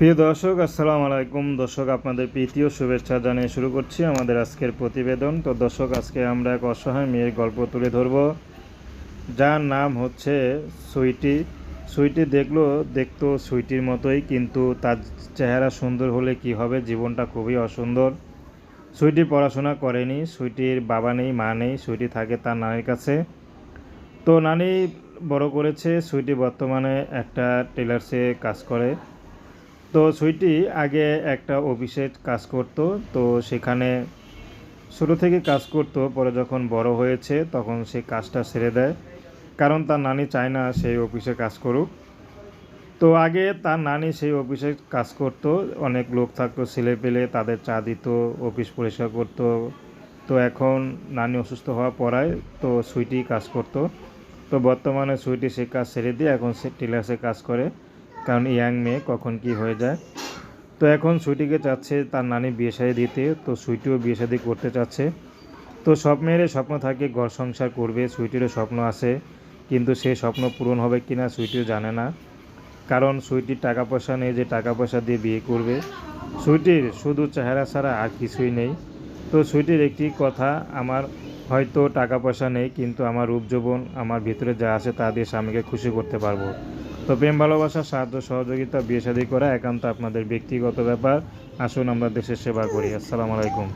প্রিয় দর্শক, আসসালামু আলাইকুম। দর্শক, আপনাদের প্রীতি ও শুভেচ্ছা জানিয়ে শুরু করছি আমাদের আজকের প্রতিবেদন। তো দর্শক, আজকে আমরা এক অসহায় মেয়ের গল্প তুলে ধরব। যার নাম হচ্ছে সুইটি। সুইটি দেখল, দেখতো সুইটির মতোই, কিন্তু তার চেহারা সুন্দর হলে কি হবে? জীবনটা খুবই অসুন্দর। সুইটি পড়াশোনা করেনি, সুইটির বাবা নেই, মা নেই, সুইটি থাকে তার নানির কাছে। তো নানি বড় করেছে, সুইটি বর্তমানে একটা টেলার্সে কাজ করে। তো সুইটি আগে একটা অফিসে কাজ করতো, তো সেখানে শুরু থেকে কাজ করতো, পরে যখন বড় হয়েছে তখন সে কাজটা ছেড়ে দেয়। কারণ তার নানি চায় না সেই অফিসে কাজ করুক। তো আগে তার নানি সেই অফিসে কাজ করতো, অনেক লোক থাকতো, ছেলে পেলে তাদের চা দিত, অফিস পরিষ্কার করতো। তো এখন নানি অসুস্থ হওয়া পড়ায় তো সুইটি কাজ করতো। তো বর্তমানে সুইটি সে কাজ ছেড়ে দিয়ে এখন সে টেলার্সে কাজ করে। কারণ ইয়াং মেয়ে, কখন কি হয়ে যায়। তো এখন সুইটিকে চাচ্ছে তার নানি বিয়ে শাদি দিতে, তো সুইটিও বিয়ে শাদি করতে চাচ্ছে। তো সব মেয়েরই স্বপ্ন থাকে, ঘর সংসার করবে, সুইটিরও স্বপ্ন আছে, কিন্তু সেই স্বপ্ন পূরণ হবে কি না সুইটিও জানে না। কারণ সুইটির টাকা পয়সা নেই, যে টাকা পয়সা দিয়ে বিয়ে করবে। সুইটির শুধু চেহারা ছাড়া আর কিছুই নেই। তো সুইটির একটি কথা, আমার হয়তো টাকা পয়সা নেই, কিন্তু আমার রূপ যৌবন আমার ভিতরে যা আছে তা দিয়ে স্বামীকে খুশি করতে পারব। তো প্রেম, ভালোবাসা, সাহায্য, সহযোগিতা, বিয়ে শাদী করা একান্ত আপনাদের ব্যক্তিগত ব্যাপার। আসুন আমরা দেশের সেবা করি। আসসালামু আলাইকুম।